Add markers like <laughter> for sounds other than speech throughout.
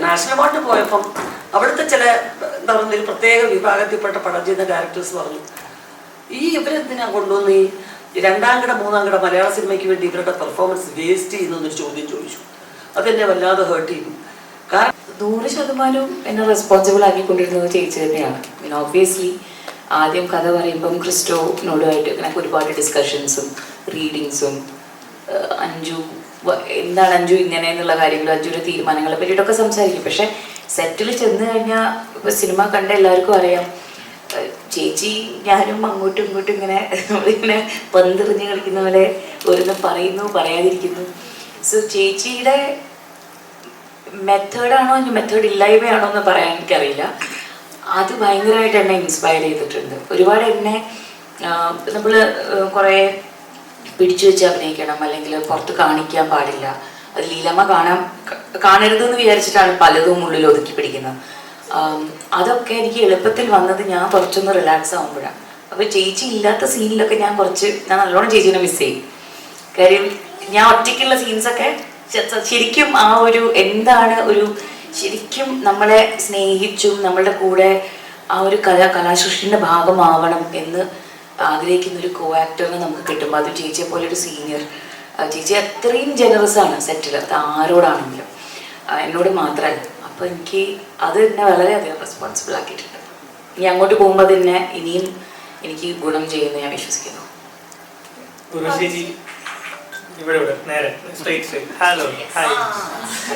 National അവാർഡിന് പോയപ്പം അവിടുത്തെ ചില എന്താ പറയുക ഒരു പ്രത്യേക വിഭാഗത്തിൽപ്പെട്ട പടം ചെയ്യുന്ന ഡയറക്ടേഴ്സ് പറഞ്ഞു ഈ ഇവരെന്തിനാ കൊണ്ടുവന്ന് ഈ രണ്ടാം കിട മൂന്നാം കിട മലയാള സിനിമയ്ക്ക് വേണ്ടി ഇവരുടെ പെർഫോമൻസ് വേസ്റ്റ് ചെയ്യുന്നു എന്നൊരു ചോദ്യം ചോദിച്ചു. അതെന്നെ വല്ലാതെ ഹേർട്ട് ചെയ്തു. കാരണം നൂറ് ശതമാനവും എന്നെ റെസ്പോൺസിബിൾ ആക്കിക്കൊണ്ടിരുന്നത് ചേച്ചി തന്നെയാണ്. പിന്നെ ഓബ്വിയസ്ലി ആദ്യം കഥ പറയുമ്പം ക്രിസ്റ്റോനോടുമായിട്ട് എനിക്ക് ഒരുപാട് ഡിസ്കഷൻസും റീഡിങ്സും അഞ്ജു വ- എന്താണ് അഞ്ജു ഇങ്ങനെ എന്നുള്ള കാര്യങ്ങൾ അഞ്ജുവിന്റെ തീരുമാനങ്ങളെ പറ്റിയിട്ടൊക്കെ സംസാരിക്കും. പക്ഷെ സെറ്റിൽ ചെന്ന് കഴിഞ്ഞാൽ ഇപ്പോൾ സിനിമ കണ്ട എല്ലാവർക്കും അറിയാം. ചേച്ചി ഞാനും അങ്ങോട്ടും ഇങ്ങോട്ടും ഇങ്ങനെ <laughs> നമ്മളിങ്ങനെ പന്തെറിഞ്ഞ് കളിക്കുന്ന പോലെ ഓരോന്ന് പറയുന്നു പറയാതിരിക്കുന്നു. സോ ചേച്ചിയുടെ മെത്തേഡാണോ ഇനി മെത്തേഡ് ഇല്ലായ്മയാണോ എന്ന് പറയാൻ എനിക്കറിയില്ല. അത് ഭയങ്കരമായിട്ട് എന്നെ ഇൻസ്പയർ ചെയ്തിട്ടുണ്ട്. ഒരുപാട് എന്നെ നമ്മൾ കുറേ പിടിച്ചു വെച്ച് അഭിനയിക്കണം അല്ലെങ്കിൽ പുറത്ത് കാണിക്കാൻ പാടില്ല. അത് ലീലമ്മ കാണാൻ കാണരുതെന്ന് വിചാരിച്ചിട്ടാണ് പലതും ഉള്ളിൽ ഒതുക്കി പിടിക്കുന്നത്. അതൊക്കെ എനിക്ക് എളുപ്പത്തിൽ വന്നത് ഞാൻ കുറച്ചൊന്ന് റിലാക്സ് ആകുമ്പോഴാണ് അപ്പോൾ ചേച്ചി ഇല്ലാത്ത സീനിലൊക്കെ ഞാൻ കുറച്ച് ഞാൻ നല്ലോണം ചേച്ചീനെ മിസ് ചെയ്യും. കാര്യം ഞാൻ ഒറ്റയ്ക്കുള്ള സീൻസൊക്കെ ശരിക്കും ആ ഒരു എന്താണ് ഒരു ശരിക്കും നമ്മളെ സ്നേഹിച്ചും നമ്മളുടെ കൂടെ ആ ഒരു കലാ കലാസൃഷ്ടിന്റെ ഭാഗമാവണം എന്ന് ആഗ്രഹിക്കുന്ന ഒരു കോ ആക്ടറിനെ നമുക്ക് കിട്ടുമ്പോൾ അത് ചേച്ചിയെ പോലെ ഒരു സീനിയർ ചേച്ചി അത്രയും ജനറസ് ആണ് സെറ്റിൽ അത് ആരോടാണെങ്കിലും. എന്നോട് മാത്രമല്ല അപ്പോൾ എനിക്ക് അത് എന്നെ വളരെയധികം റെസ്പോൺസിബിൾ ആക്കിയിട്ടുണ്ട്. ഇനി അങ്ങോട്ട് പോകുമ്പോൾ തന്നെ ഇനിയും എനിക്ക് ഗുണം ചെയ്യുമെന്ന് ഞാൻ വിശ്വസിക്കുന്നു. ഇവിടെ ഇവിടെ നേരെ സ്ട്രേറ്റ് സ്ട്രേറ്റ് ഹലോ ഹായ്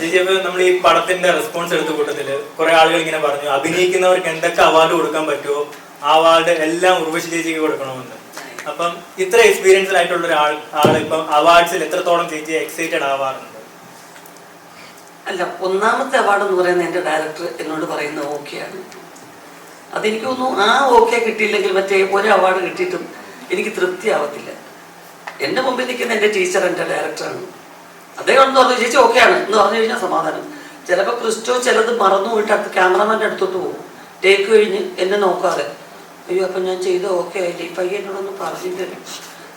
ചേച്ചി നമ്മൾ ഈ പടത്തിന്റെ റെസ്പോൺസ് എടുത്ത കൂട്ടത്തിൽ കുറെ ആളുകൾ ഇങ്ങനെ പറഞ്ഞു അഭിനയിക്കുന്നവർക്ക് എന്തൊക്കെ അവാർഡ് കൊടുക്കാൻ പറ്റുമോ ആ അവാർഡ് എല്ലാം ഉർവശി ചേച്ചിക്ക് കൊടുക്കണമെന്ന്. അപ്പം ഇത്ര എക്സ്പീരിയൻസ് ആയിട്ടുള്ള ഒരാൾ ആൾ ഇപ്പം അവാർഡ്സിൽ എത്രത്തോളം ചേച്ചി എക്സൈറ്റഡ് ആവാറുണ്ട്? അല്ല ഒന്നാമത്തെ അവാർഡ് എന്ന് പറയുന്നത് എന്റെ ഡയറക്ടർ എന്നോട് പറയുന്ന ഓക്കെയാണ് അതെനിക്ക് തോന്നുന്നു ആ ഓക്കെ കിട്ടിയില്ലെങ്കിൽ മറ്റേ ഒരു അവാർഡ് കിട്ടിയിട്ടും എനിക്ക് തൃപ്തി ആവത്തില്ല എന്റെ മുമ്പിൽ നിൽക്കുന്ന എന്റെ ടീച്ചർ എന്റെ ഡയറക്ടറാണ് അദ്ദേഹം എന്ന് പറഞ്ഞു ചേച്ചി ആണ്. എന്ന് പറഞ്ഞു കഴിഞ്ഞാൽ സമാധാനം. ചിലപ്പോൾ ക്രിസ്റ്റോ ചിലത് മറന്നു പോയിട്ട് അത് ക്യാമറമാന്റെ അടുത്തോട്ട് പോകും. ടേക്ക് കഴിഞ്ഞ് എന്നെ നോക്കാതെ. അയ്യോ അപ്പം ഞാൻ ചെയ്ത് ഓക്കെ ആയില്ലേ? ഈ എന്നോടൊന്ന് പറഞ്ഞിട്ട് വരും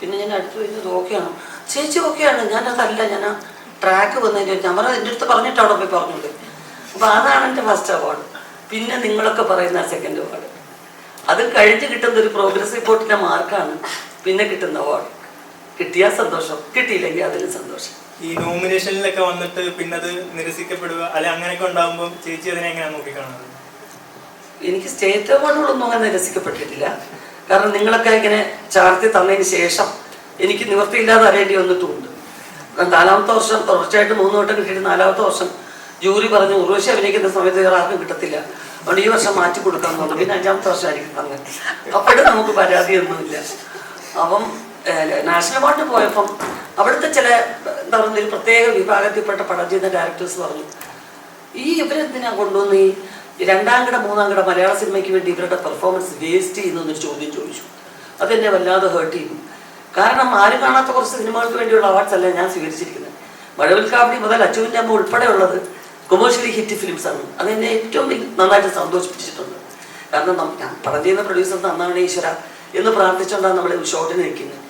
പിന്നെ ഞാൻ അടുത്ത് കഴിഞ്ഞത് ഓക്കെയാണ് ചേച്ചി ഓക്കെയാണ് ഞാനതല്ല ഞാൻ ആ ട്രാക്ക് വന്നതിന്റെ ഞാൻ എന്റെ അടുത്ത് പറഞ്ഞിട്ടാണോ പോയി പറഞ്ഞത് അപ്പോൾ അതാണ് എന്റെ ഫസ്റ്റ് അവാർഡ് പിന്നെ നിങ്ങളൊക്കെ പറയുന്ന സെക്കൻഡ് അവാർഡ് അത് കഴിഞ്ഞ് കിട്ടുന്ന ഒരു പ്രോഗ്രസ് റിപ്പോർട്ടിന്റെ മാർക്കാണ് പിന്നെ കിട്ടുന്ന അവാർഡ് കിട്ടിയാൽ സന്തോഷം കിട്ടിയില്ലെങ്കിൽ അതിന് സന്തോഷം. ഈ നോമിനേഷനിലൊക്കെ വന്നിട്ട് പിന്നെ അത് നിരസിക്കപ്പെടുക അല്ലെ അങ്ങനെയൊക്കെ ഉണ്ടാകുമ്പോൾ ചേച്ചി അതിനെ എങ്ങനെയാണ് നോക്കിക്കാണുന്നത്? എനിക്ക് സ്റ്റേറ്റ് അവാർഡുകളൊന്നും അങ്ങനെ നിരസിക്കപ്പെട്ടിട്ടില്ല. കാരണം നിങ്ങളൊക്കെ ഇങ്ങനെ ചാർത്തി തന്നതിന് ശേഷം എനിക്ക് നിവൃത്തിയില്ലാതെ അറിയേണ്ടി വന്നിട്ടുമുണ്ട് നാലാമത്തെ വർഷം തുടർച്ചയായിട്ട് മൂന്ന് വട്ടം കിട്ടിയിട്ട് നാലാമത്തെ വർഷം ജൂറി പറഞ്ഞു ഉർവശി അഭിനയിക്കുന്ന സമയത്ത് വേറെ ആർക്കും കിട്ടത്തില്ല. അതുകൊണ്ട് ഈ വർഷം മാറ്റി കൊടുക്കാൻ പറഞ്ഞു. പിന്നെ അഞ്ചാമത്തെ വർഷമായിരിക്കും അങ്ങ്. അപ്പോഴും നമുക്ക് പരാതിയൊന്നുമില്ല. അപ്പം നാഷണൽ അവാർഡിന് പോയപ്പം അവിടുത്തെ ചില എന്താ പറയുക ഒരു പ്രത്യേക വിഭാഗത്തിൽപ്പെട്ട പടം ചെയ്യുന്ന ഡയറക്ടേഴ്സ് പറഞ്ഞു ഈ ഇവരെന്തിനാ കൊണ്ടുവന്ന്? ഈ രണ്ടാം കട മൂന്നാം കട മലയാള സിനിമയ്ക്ക് വേണ്ടി ഇവരുടെ പെർഫോമൻസ് വേസ്റ്റ് ചെയ്യുന്നു എന്നൊരു ചോദ്യം ചോദിച്ചു. അതെന്നെ വല്ലാതെ ഹേർട്ട് ചെയ്യുന്നു കാരണം ആരും കാണാത്ത കുറച്ച് സിനിമകൾക്ക് വേണ്ടിയുള്ള അവാർഡ്സ് അല്ല ഞാൻ സ്വീകരിച്ചിരിക്കുന്നത്? മഴവിൽ കാവടി മുതൽ അച്ചുവിന്റെ അമ്മ ഉൾപ്പെടെയുള്ളത് കൊമേഴ്ഷ്യലി ഹിറ്റ് ഫിലിംസ് ആണ്. അതെന്നെ ഏറ്റവും നന്നായിട്ട് സന്തോഷിപ്പിച്ചിട്ടുണ്ട്. കാരണം ഞാൻ പടം ചെയ്യുന്ന പ്രൊഡ്യൂസർ നന്നാവണേ ഈശ്വര എന്ന് പ്രാർത്ഥിച്ചുകൊണ്ടാണ് നമ്മൾ ഷോട്ടിന് നിൽക്കുന്നത്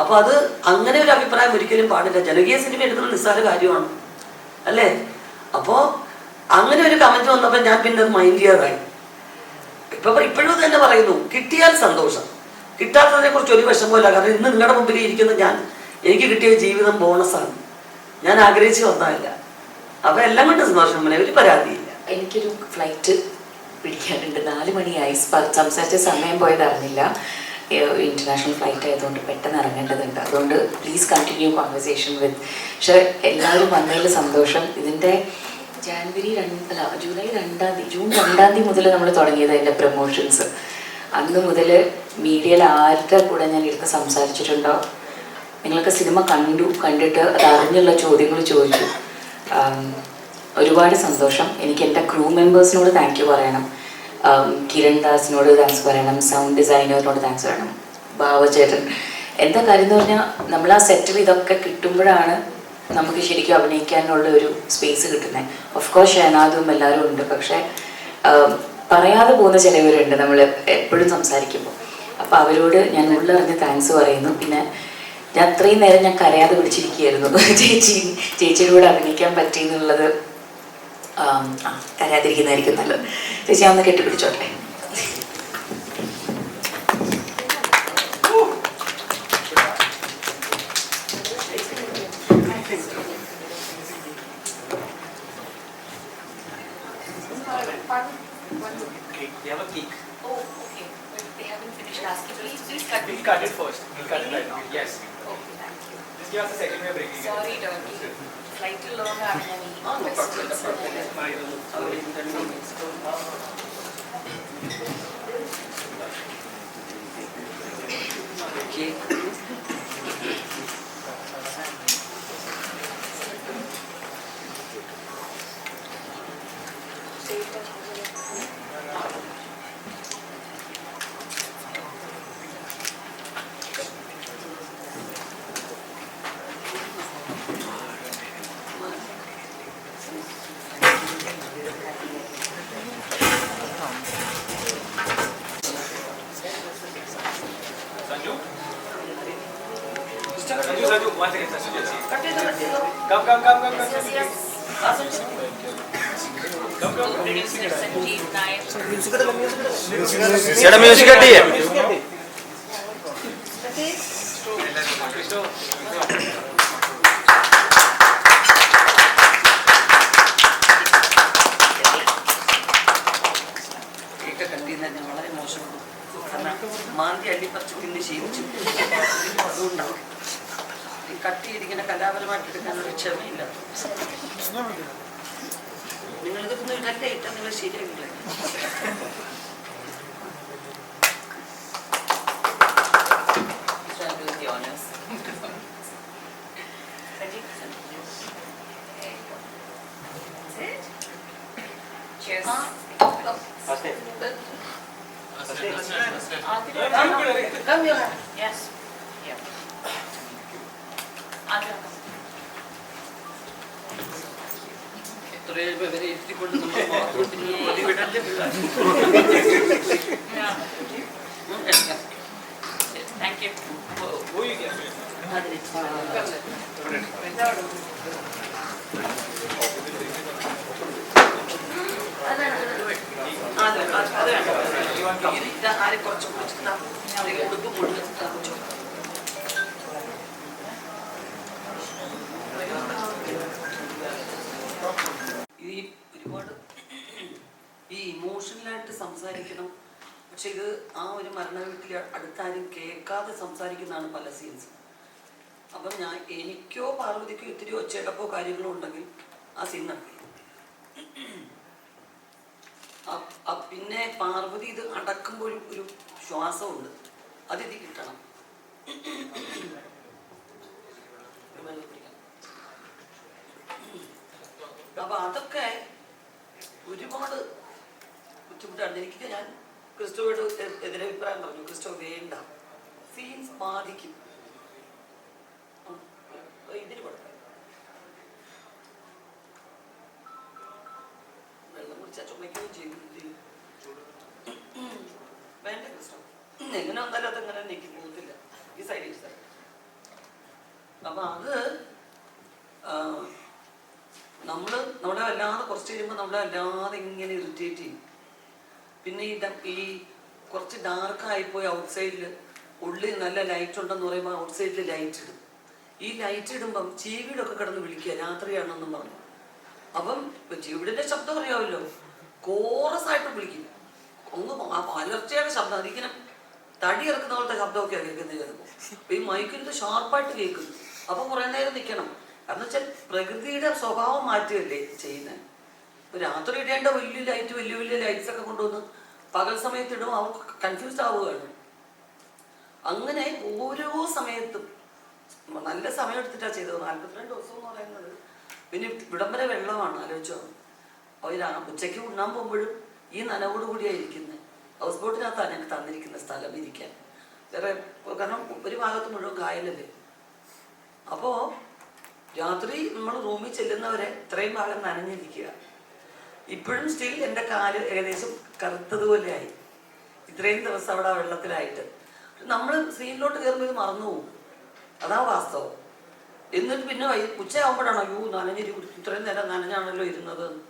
അപ്പോൾ അത് അങ്ങനെ ഒരു അഭിപ്രായം ഒരിക്കലും പാടില്ല. ജനകീയ സിനിമ എടുക്കുന്നത് നിസ്സാര കാര്യമാണ്. അല്ലേ? അപ്പോൾ അങ്ങനെ ഒരു കമന്റ് വന്നപ്പോൾ ഞാൻ പിന്നെ മൈൻഡ് ചെയ്യാതായി. ഇപ്പൊ ഇപ്പോഴും തന്നെ പറയുന്നു. കിട്ടിയാൽ സന്തോഷം. കിട്ടാത്തതിനെ കുറിച്ച് ഒരു വിഷമമില്ല കാരണം ഇന്ന് നിങ്ങളുടെ മുമ്പിൽ ഇരിക്കുന്ന ഞാൻ എനിക്ക് കിട്ടിയ ജീവിതം ബോണസാണ് ഞാൻ ആഗ്രഹിച്ച് വന്നതല്ല. അപ്പൊ എല്ലാം കൊണ്ട് സന്തോഷം ഒരു പരാതിയില്ല. എനിക്കൊരു ഫ്ലൈറ്റ് പിടിക്കാനുണ്ട്. നാല് മണിയായി. സംസാരിച്ച സമയം പോയത് അറിഞ്ഞില്ല. ഇന്റർനാഷണൽ ഫ്ലൈറ്റ് ആയതുകൊണ്ട് പെട്ടെന്ന് ഇറങ്ങേണ്ടതുണ്ട്. അതുകൊണ്ട് പ്ലീസ് കണ്ടിന്യൂ കോൺവെർസേഷൻ വിത്ത് പക്ഷെ എല്ലാവരും വന്നതിൽ സന്തോഷം. ഇതിന്റെ ജാനുവരി രണ്ട് ജൂലൈ രണ്ടാം തീയതി ജൂൺ രണ്ടാം തീയതി മുതൽ നമ്മൾ തുടങ്ങിയത് അതിന്റെ പ്രൊമോഷൻസ് അന്ന് മുതൽ മീഡിയയിൽ ആരുടെ കൂടെ ഞാൻ ഇരുന്ന് സംസാരിച്ചിട്ടുണ്ടോ? നിങ്ങളൊക്കെ സിനിമ കണ്ടു കണ്ടിട്ട് അത് അറിഞ്ഞുള്ള ചോദ്യങ്ങൾ ചോദിച്ചു. ഒരുപാട് സന്തോഷം. എനിക്ക് എന്റെ ക്രൂ മെമ്പേഴ്സിനോട് താങ്ക് യു പറയണം. കിരൺ ദാസിനോട് താങ്ക്സ് പറയണം. സൗണ്ട് ഡിസൈനറിനോട് താങ്ക്സ് പറയണം. ഭാവചേട്ടൻ എന്താ കാര്യം എന്ന് പറഞ്ഞാൽ നമ്മൾ ആ സെറ്റിൽ ഇതൊക്കെ കിട്ടുമ്പോഴാണ് നമുക്ക് ശരിക്കും അഭിനയിക്കാനുള്ള ഒരു സ്പേസ് കിട്ടുന്നത് ഓഫ് കോഴ്സ് ഷെനാദും എല്ലാവരും ഉണ്ട്. പക്ഷേ പറയാതെ പോകുന്ന ചിലവരുണ്ട് നമ്മൾ എപ്പോഴും സംസാരിക്കുമ്പോൾ അപ്പോൾ അവരോട് ഞാൻ ഉള്ളറിഞ്ഞ് താങ്ക്സ് പറയുന്നു. പിന്നെ ഞാൻ അത്രയും നേരം ഞാൻ കരയാതെ പിടിച്ചിരിക്കുകയായിരുന്നു <laughs> ചേച്ചി ചേച്ചിയുടെ കൂടെ അഭിനയിക്കാൻ പറ്റി എന്നുള്ളത് നല്ലത് ചേച്ചി കരയാതിരിക്കുന്നതായിരിക്കും നല്ലത്. ചേച്ചി They have a cake. Oh, okay. But they haven't finished asking. Please, please cut We'll cut it first. We'll cut it right now. Yes. Okay, thank you. Just give us a second. We are breaking Sorry, it. Sorry, Dorothy. Flight long happening. On the Okay. Come, come. Yes, yes. ആ, സംശയം. Come, come. Producer Sanjeev Nayak. ചേട്ടാ music cut ചെയ്യാം cut വളരെ മോശമാണ് കാരണം മാന്തി അള്ളിപ്പറിച്ച് തിന്ന് ശീലിച്ചു കട്ട് ചെയ്തിങ്ങനെ കലാപരമായിട്ട് എടുക്കാനൊരു ക്ഷമയില്ല. നിങ്ങളിതൊന്നും ഇടല്ലേ ഇട്ടാ നിങ്ങൾ ശരിയാക്കില്ല ഇത്രയും പേരെ ഇരുത്തിക്കൊണ്ട് നമ്മൾ പ്രതിവിടല്ലേ get? അതിന് അത് അത് ആരെ കുറച്ച് കുടിച്ചിട്ട്? ഉടുപ്പ് മുഴുവൻ തറച്ചു. ഈ ഒരുപാട് ഈ ഇമോഷണലായിട്ട് സംസാരിക്കണം പക്ഷെ ഇത് ആ ഒരു മരണ വീട്ടിൽ അടുത്താരും കേൾക്കാതെ സംസാരിക്കുന്നതാണ് പല സീൻസ് അപ്പം ഞാൻ എനിക്കോ പാർവതിക്കോ ഇത്തിരി ഒച്ചയടപ്പോ കാര്യങ്ങളോ ഉണ്ടെങ്കിൽ ആ സീൻ നടത്തി പിന്നെ പാർവതി ഇത് അടക്കുമ്പോഴും ഒരു- ശ്വാസമുണ്ട്. അതിഥി കിട്ടണം വെള്ളം കുടിക്കാം. അപ്പൊ അതൊക്കെ ഒരുപാട് ബുദ്ധിമുട്ടാണ് എനിക്ക് എ- എതിരഭിപ്രായം പറഞ്ഞു. ക്രിസ്തു വേണ്ട. സീൻസ് ബാധിക്കും. ഇതിന് കൊടുക്കാം. വെള്ളം കുടിച്ചാൽ ചുമയ്ക്കുകയും ചെയ്യും. വേണ്ട ക്രിസ്തു. എങ്ങനെ വന്നാലും അതങ്ങനെ നീക്കി പോകത്തില്ല. ഈ സൈഡ് സൈഡ് അപ്പൊ അത് നമ്മൾ നമ്മളെ വല്ലാതെ കുറച്ച് കഴിയുമ്പോൾ നമ്മളെ വല്ലാതെ ഇങ്ങനെ ഇറിറ്റേറ്റ് ചെയ്യും. പിന്നെ ഈ ഈ കുറച്ച് ഡാർക്ക് ആയിപ്പോയി ഔട്ട് സൈഡിൽ ഉള്ളിൽ നല്ല ലൈറ്റ് ഉണ്ടെന്ന് പറയുമ്പോൾ ഔട്ട് സൈഡിൽ ലൈറ്റ് ഇടും. ഈ ലൈറ്റ് ഇടുമ്പം ചീവിടൊക്കെ കിടന്ന് വിളിക്കുക രാത്രിയാണെന്നും പറഞ്ഞു. അപ്പം ചീവിടിന്റെ ശബ്ദം അറിയാമല്ലോ. കോറസ് ആയിട്ട് വിളിക്കും. ഒന്ന് അലർച്ചയുടെ ശബ്ദം അതിങ്ങനെ തടി ഇറക്കുന്ന പോലത്തെ ശബ്ദമൊക്കെ കേൾക്കുന്നത് ചിലപ്പോൾ. ഈ മൈക്കിന്റെ ഷാർപ്പായിട്ട് കേൾക്കുന്നു. അപ്പൊ കുറെ നേരം നിൽക്കണം. കാരണം വെച്ചാൽ പ്രകൃതിയുടെ സ്വഭാവം മാറ്റുകയല്ലേ ചെയ്യുന്നത്. രാത്രി ഇടേണ്ട വലിയ ലൈറ്റ് വലിയ വലിയ ലൈറ്റ്സ് ഒക്കെ കൊണ്ടുവന്ന് പകൽ സമയത്ത് ഇടും അവർക്ക് കൺഫ്യൂസ്ഡ് ആവുകയാണ്. അങ്ങനെ ഓരോ സമയത്തും നല്ല സമയം എടുത്തിട്ടാണ് ചെയ്തത്. നാല്പത്തിരണ്ട് ദിവസം എന്ന് പറയുന്നത്. പിന്നെ ഇവിടം വരെ വെള്ളമാണ് ആലോചിച്ചോ. അവർ ഉച്ചയ്ക്ക് ഉണ്ണാൻ പോകുമ്പോഴും ഈ നനവോട് കൂടിയാണ് ഇരിക്കുന്നത് ഹൗസ് ബോട്ടിനകത്താണ് എനിക്ക് തന്നിരിക്കുന്ന സ്ഥലം ഇരിക്കാൻ. വേറെ കാരണം ഒരു ഭാഗത്ത് മുഴുവൻ കായലല്ലേ. അപ്പോൾ രാത്രി നമ്മൾ റൂമിൽ ചെല്ലുന്നവരെ ഇത്രയും ഭാഗം നനഞ്ഞിരിക്കുക. ഇപ്പോഴും സ്റ്റിൽ എന്റെ കാൽ ഏകദേശം കറുത്തതുപോലെയായി ഇത്രയും ദിവസം അവിടെ വെള്ളത്തിലായിട്ട്. നമ്മൾ സ്ക്രീനിലോട്ട് കയറുമ്പോൾ ഇത് മറന്നു പോകും. അതാ വാസ്തവം. എന്നിട്ട് പിന്നെ വൈ ഉച്ചയാകുമ്പോഴാണോ യൂ നനഞ്ഞിരി ഇത്രയും നേരം നനഞ്ഞാണല്ലോ ഇരുന്നത്.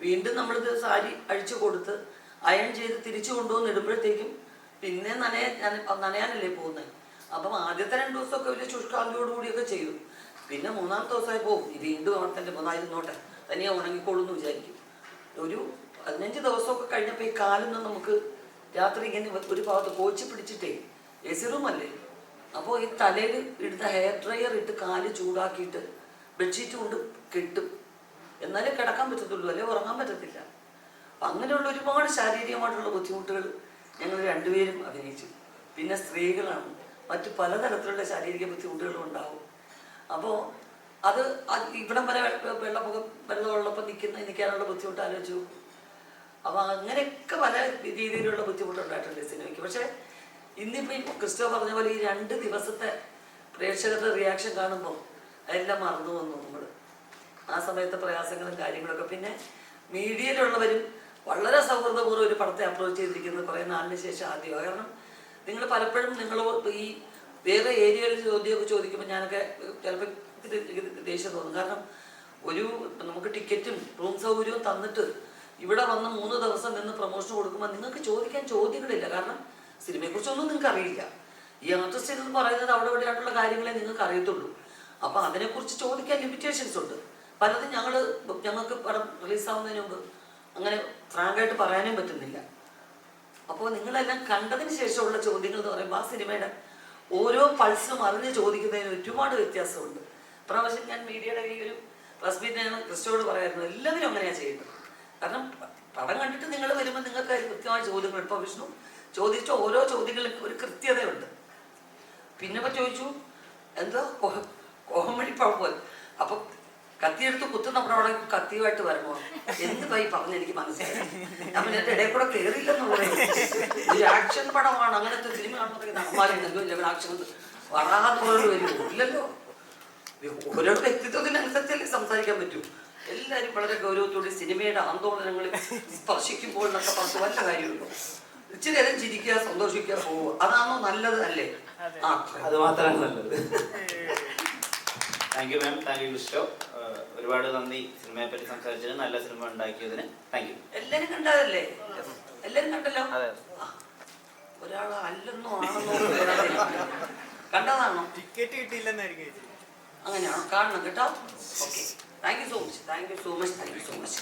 വീണ്ടും നമ്മളിത് സാരി അഴിച്ചു കൊടുത്ത് അയൺ ചെയ്ത് തിരിച്ചു കൊണ്ടുവന്ന് ഇടുമ്പോഴത്തേക്കും പിന്നെ നനയ നന- നനയാനല്ലേ പോകുന്നത് അപ്പം ആദ്യത്തെ രണ്ട് ദിവസമൊക്കെ വലിയ ശുഷ്കാന്തിയോടുകൂടിയൊക്കെ ചെയ്തു. പിന്നെ മൂന്നാമത്തെ ദിവസമായി പോകും. വീണ്ടും അവിടെ തന്നെ പോന്നായിരുന്നോട്ടെ തനിയെ ഉണങ്ങിക്കോളും എന്ന് വിചാരിക്കും. ഒരു പതിനഞ്ച് ദിവസമൊക്കെ കഴിഞ്ഞപ്പോൾ ഈ കാലൊന്നും നമുക്ക് രാത്രി ഇങ്ങനെ ഒരു ഭാഗത്ത് കോച്ചി പിടിച്ചിട്ടേ എ സി അപ്പോൾ ഈ തലയിൽ ഇടുന്ന ഹെയർ ഡ്രയർ ഇട്ട് കാൽ ചൂടാക്കിയിട്ട് ബെഡ്ഷീറ്റ് കൊണ്ട് കെട്ടും. എന്നാലേ കിടക്കാൻ പറ്റത്തുള്ളൂ അല്ലെ? ഉറങ്ങാൻ പറ്റത്തില്ല. അങ്ങനെയുള്ള ഒരുപാട് ശാരീരികമായിട്ടുള്ള ബുദ്ധിമുട്ടുകൾ ഞങ്ങൾ രണ്ടുപേരും അഭിനയിച്ചു. പിന്നെ സ്ത്രീകളാണ്. മറ്റു പലതരത്തിലുള്ള ശാരീരിക ബുദ്ധിമുട്ടുകളും ഉണ്ടാവും. അപ്പോൾ അത് ഇവിടം വരെ വെള്ളപ്പൊക്കം വെള്ളമുള്ളപ്പോൾ നിൽക്കുന്ന നിൽക്കാനുള്ള ബുദ്ധിമുട്ട് ആലോചിച്ചു. അപ്പോൾ അങ്ങനെയൊക്കെ പല രീതിയിലുള്ള ബുദ്ധിമുട്ടുണ്ടായിട്ടുണ്ട് സിനിമയ്ക്ക്. പക്ഷേ ഇന്നിപ്പോൾ ഈ ക്രിസ്റ്റോ പറഞ്ഞ പോലെ ഈ രണ്ട് ദിവസത്തെ പ്രേക്ഷകരുടെ റിയാക്ഷൻ കാണുമ്പോൾ അതെല്ലാം മറന്നു വന്നു നമ്മൾ ആ സമയത്തെ പ്രയാസങ്ങളും കാര്യങ്ങളൊക്കെ. പിന്നെ മീഡിയയിലുള്ളവരും വളരെ സൗഹൃദപൂർവം ഒരു പടത്തെ അപ്രോച്ച് ചെയ്തിരിക്കുന്നത് കുറേ നാളിന് ശേഷം ആദ്യമാണ് കാരണം നിങ്ങൾ പലപ്പോഴും നിങ്ങൾ ഈ വേറെ ഏരിയകളിൽ ചോദ്യമൊക്കെ ചോദിക്കുമ്പോൾ ഞാനൊക്കെ ചിലപ്പോൾ ദേഷ്യം തോന്നും കാരണം ഒരു നമുക്ക് ടിക്കറ്റും റൂം സൗകര്യവും തന്നിട്ട് ഇവിടെ വന്ന് മൂന്ന് ദിവസം നിന്ന് പ്രൊമോഷൻ കൊടുക്കുമ്പോൾ നിങ്ങൾക്ക് ചോദിക്കാൻ ചോദ്യങ്ങളില്ല. കാരണം സിനിമയെക്കുറിച്ചൊന്നും നിങ്ങൾക്ക് അറിയില്ല ഈ ആർട്ടിസ്റ്റ് എന്ന് പറയുന്നത് അവിടെ ഇവിടെയായിട്ടുള്ള കാര്യങ്ങളെ നിങ്ങൾക്ക് അറിയത്തുള്ളൂ അപ്പോൾ അതിനെക്കുറിച്ച് ചോദിക്കാൻ ലിമിറ്റേഷൻസ് ഉണ്ട്. പലതും ഞങ്ങൾ ഞങ്ങൾക്ക് പടം റിലീസാവുന്നതിന് മുമ്പ് അങ്ങനെ ഫ്രാങ്കായിട്ട് പറയാനും പറ്റുന്നില്ല. അപ്പോൾ നിങ്ങളെല്ലാം കണ്ടതിന് ശേഷമുള്ള ചോദ്യങ്ങൾ എന്ന് പറയുമ്പോൾ ആ സിനിമയുടെ ഓരോ പൾസും അറിഞ്ഞ് ചോദിക്കുന്നതിന് ഒരുപാട് വ്യത്യാസമുണ്ട്. പ്രാവശ്യം ഞാൻ മീഡിയയുടെ ഈ ഒരു പ്രസ് ഞാൻ ക്രിസ്റ്റോട് പറയായിരുന്നു എല്ലാവരും അങ്ങനെയാണ് ചെയ്യുന്നത് കാരണം പടം കണ്ടിട്ട് നിങ്ങൾ വരുമ്പോൾ നിങ്ങൾക്ക് കൃത്യമായ ചോദ്യങ്ങൾ ഇപ്പോൾ വിഷ്ണു ചോദിച്ച ഓരോ ചോദ്യങ്ങളും ഒരു കൃത്യതയുണ്ട്. പിന്നെ ഇപ്പൊ ചോദിച്ചു എന്താ? കോമഡി പഴപ്പോൾ അപ്പൊ കത്തിയെടുത്ത് കുത്തുന്ന അവിടെ കത്തിയുമായിട്ട് വരണോ എന്ത് പൈ പറഞ്ഞ് എനിക്ക് മനസ്സിലായി ഞാൻ പിന്നെ ഇടയിൽ കൂടെ കയറിയില്ലെന്നുള്ളത് ഒരു ആക്ഷൻ പടമാണ് അങ്ങനത്തെ സിനിമ കാണുമ്പോഴത്തേക്ക് കാണുമ്പോൾ ആക്ഷൻ വരാതെ പോലെ വരുമോ ഇല്ലല്ലോ. ഓരോ വ്യക്തിത്വത്തിനനുസരിച്ചല്ലേ സംസാരിക്കാൻ പറ്റൂ. എല്ലാരും വളരെ ഗൗരവത്തോടെ സിനിമയുടെ ആന്തോളനങ്ങളിൽ സ്പർശിക്കുമ്പോൾ എന്നൊക്കെ പറഞ്ഞു വല്ല കാര്യമുള്ളൂ ഇച്ചിരി നേരം ചിരിക്കുക സന്തോഷിക്കുക പോവുക. അതാണോ നല്ലത് അല്ലേ? ആ അത് മാത്രമാണ് നല്ലത്. Thank you ma'am. Thank you മിസ്റ്റോ ഒരുപാട് നന്ദി സിനിമയെ പറ്റി സംസാരിച്ചതിന് നല്ല സിനിമ ഉണ്ടാക്കിയതിന്. Thank you. എല്ലാരും കണ്ടതല്ലേ? എല്ലാരും കണ്ടല്ലോ? അതെ. ഒരാൾ അല്ലെന്നോ ആണെന്നോ കണ്ടതാണോ? ടിക്കറ്റ് കിട്ടിയില്ലെന്നായിരിക്കും അങ്ങനെയാണോ. കാണണം കേട്ടോ. Okay thank you so much thank you so much thank you so much